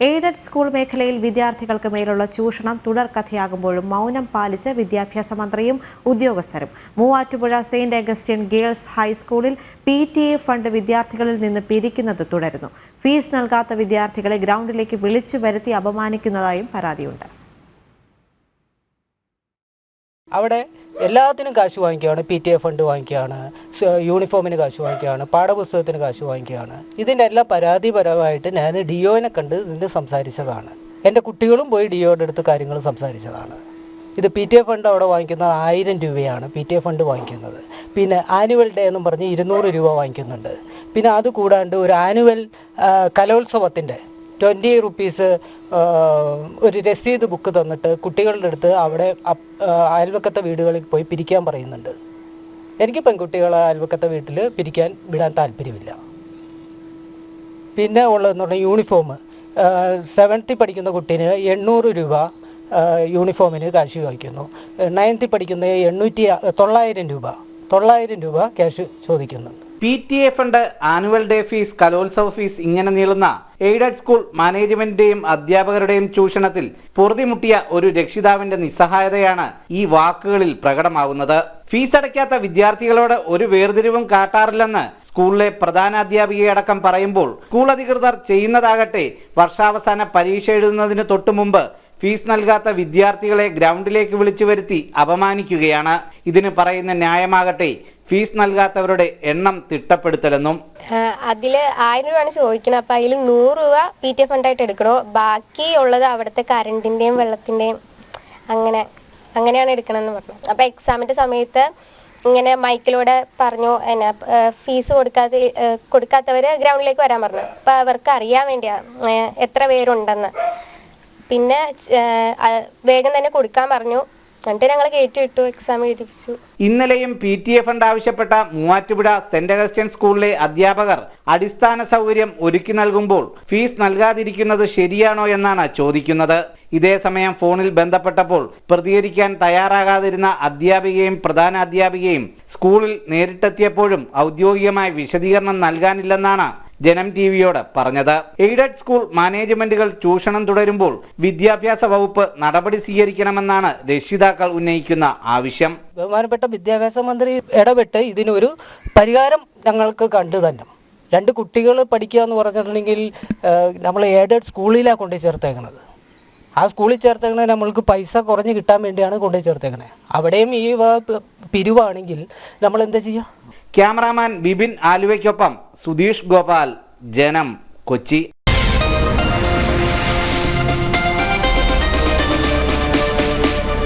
Aided school മേഖലയിൽ വിദ്യാർത്ഥികൾക്ക് മേലുള്ള ചൂഷണം തുടർക്കഥയാകുമ്പോഴും മൗനം പാലിച്ച് വിദ്യാഭ്യാസ മന്ത്രിയും ഉദ്യോഗസ്ഥരും. മൂവാറ്റുപുഴ സെയിന്റ് അഗസ്റ്റ്യൻ ഗേൾസ് ഹൈസ്കൂളിൽ പി ടി എ ഫണ്ട് വിദ്യാർത്ഥികളിൽ നിന്ന് പിരിക്കുന്നത് തുടരുന്നു. ഫീസ് നൽകാത്ത വിദ്യാർത്ഥികളെ ഗ്രൗണ്ടിലേക്ക് വിളിച്ചു വരുത്തി അപമാനിക്കുന്നതായും പരാതിയുണ്ട്. അവിടെ എല്ലാത്തിനും കാശ് വാങ്ങിക്കുകയാണ് പി ടി എ ഫണ്ട് വാങ്ങിക്കുകയാണ് യൂണിഫോമിന് കാശ് വാങ്ങിക്കുകയാണ് പാഠപുസ്തകത്തിന് കാശ് വാങ്ങിക്കുകയാണ്. ഇതിന്റെ എല്ലാം പരാതിപരമായിട്ട് ഞാൻ ഡി ഒനെ കണ്ട് ഇതിന്റെ സംസാരിച്ചതാണ്. എന്റെ കുട്ടികളും പോയി ഡി ഒയുടെ അടുത്ത് കാര്യങ്ങൾ സംസാരിച്ചതാണ്. ഇത് പി ടി എ ഫണ്ട് അവിടെ വാങ്ങിക്കുന്നത് ആയിരം രൂപയാണ് പി ടി എ ഫണ്ട് വാങ്ങിക്കുന്നത്. പിന്നെ ആനുവൽ ഡേ എന്നും പറഞ്ഞ് ഇരുന്നൂറ് രൂപ വാങ്ങിക്കുന്നുണ്ട്. പിന്നെ അത് കൂടാണ്ട് ഒരു ആനുവൽ കലോത്സവത്തിന്റെ ട്വന്റി റുപ്പീസ് ഒരു രസീത് ബുക്ക് തന്നിട്ട് കുട്ടികളുടെ അടുത്ത് അവിടെ അയൽവക്കത്തെ വീടുകളിൽ പോയി പിരിക്കാൻ പറയുന്നുണ്ട്. എനിക്ക് പെൺകുട്ടികളെ അയൽവക്കത്തെ വീട്ടിൽ പിരിക്കാൻ വിടാൻ താല്പര്യമില്ല. പിന്നെ ഉള്ളതെന്ന് പറഞ്ഞാൽ യൂണിഫോം സെവൻത്തിൽ പഠിക്കുന്ന കുട്ടീന് എണ്ണൂറ് രൂപ യൂണിഫോമിന് കാശ് ചോദിക്കുന്നു. നയൻത്തിൽ പഠിക്കുന്ന എണ്ണൂറ്റി തൊള്ളായിരം രൂപ തൊള്ളായിരം രൂപ ക്യാഷ് ചോദിക്കുന്നുണ്ട് P T A fund annual day fees കലോത്സവ ഫീസ് ഇങ്ങനെ നീളുന്ന എയ്ഡഡ് സ്കൂൾ മാനേജ്മെന്റിന്റെയും അധ്യാപകരുടെയും ചൂഷണത്തിൽ പൊറുതിമുട്ടിയ ഒരു രക്ഷിതാവിന്റെ നിസ്സഹായതയാണ് ഈ വാക്കുകളിൽ പ്രകടമാവുന്നത്. ഫീസ് അടയ്ക്കാത്ത വിദ്യാർത്ഥികളോട് ഒരു വേർതിരിവും കാട്ടാറില്ലെന്ന് സ്കൂളിലെ പ്രധാനാധ്യാപികയടക്കം പറയുമ്പോൾ സ്കൂൾ അധികൃതർ ചെയ്യുന്നതാകട്ടെ വർഷാവസാന പരീക്ഷ എഴുതുന്നതിന് തൊട്ടു മുമ്പ് ഫീസ് നൽകാത്ത വിദ്യാർത്ഥികളെ ഗ്രൗണ്ടിലേക്ക് വിളിച്ചു വരുത്തി അപമാനിക്കുകയാണ്. ഇതിന് പറയുന്ന ന്യായമാകട്ടെ ഫീസ് നൽകാത്തവരുടെ എണ്ണം തിട്ടപ്പെടുത്തലെന്നും അതിൽ ആയിരം രൂപയാണ് ചോദിക്കുന്നത് അപ്പം അതിൽ നൂറ് രൂപ പി ടി എ ഫണ്ടായിട്ട് എടുക്കണോ? ബാക്കി ഉള്ളത് അവിടുത്തെ കറണ്ടിന്റെയും വെള്ളത്തിന്റെയും അങ്ങനെ അങ്ങനെയാണ് എടുക്കണമെന്ന് പറഞ്ഞു. അപ്പം എക്സാമിന്റെ സമയത്ത് ഇങ്ങനെ മൈക്കിലൂടെ പറഞ്ഞു എന്നാ ഫീസ് കൊടുക്കാതെ കൊടുക്കാത്തവർ ഗ്രൗണ്ടിലേക്ക് വരാൻ പറഞ്ഞു. അപ്പം അവർക്ക് അറിയാൻ വേണ്ടിയാ എത്ര പേരുണ്ടെന്ന്. പിന്നെ വേഗം തന്നെ കൊടുക്കാൻ പറഞ്ഞു. എന്നിട്ട് ഞങ്ങൾ കയറ്റി വിട്ടു എക്സാം എഴുതിപ്പിച്ചു. ഇന്നലെയും പി ടി എ ഫണ്ട് ആവശ്യപ്പെട്ട മൂവാറ്റുപുഴ സെന്റ് അഗസ്റ്റ്യൻ സ്കൂളിലെ അധ്യാപകർ അടിസ്ഥാന സൗകര്യം ഒരുക്കി നൽകുമ്പോൾ ഫീസ് നൽകാതിരിക്കുന്നത് ശരിയാണോ എന്നാണ് ചോദിക്കുന്നത്. ഇതേസമയം ഫോണിൽ ബന്ധപ്പെട്ടപ്പോൾ പ്രതികരിക്കാൻ തയ്യാറാകാതിരുന്ന അധ്യാപികയും പ്രധാന അധ്യാപികയും സ്കൂളിൽ നേരിട്ടെത്തിയപ്പോഴും ഔദ്യോഗികമായ വിശദീകരണം നൽകാനില്ലെന്നാണ് ജനം ടി വിയോട് പറഞ്ഞത്. എയ്ഡഡ് സ്കൂൾ മാനേജ്മെന്റുകൾ ചൂഷണം തുടരുമ്പോൾ വിദ്യാഭ്യാസ വകുപ്പ് നടപടി സ്വീകരിക്കണമെന്നാണ് രക്ഷിതാക്കൾ ഉന്നയിക്കുന്ന ആവശ്യം. ബഹുമാനപ്പെട്ട വിദ്യാഭ്യാസ മന്ത്രി ഇടപെട്ട് ഇതിനൊരു പരിഹാരം ഞങ്ങൾക്ക് കണ്ടു തന്നെ. രണ്ട് കുട്ടികൾ പഠിക്കുക എന്ന് പറഞ്ഞിട്ടുണ്ടെങ്കിൽ നമ്മൾ എയ്ഡഡ് സ്കൂളിലാണ് കൊണ്ടുപോയി ചേർത്തേക്കണത്. ആ സ്കൂളിൽ ചേർത്തേക്കണേ നമ്മൾക്ക് പൈസ കുറഞ്ഞ് കിട്ടാൻ വേണ്ടിയാണ് കൊണ്ടുപോയി ചേർത്തേക്കണേ. അവിടെയും ഈ പിരിവാണെങ്കിൽ നമ്മൾ എന്താ ചെയ്യുക ക്യാമറാമാൻ ബിബിൻ ആലുവയ്ക്കൊപ്പം സുധീഷ് ഗോപാൽ ജനം കൊച്ചി.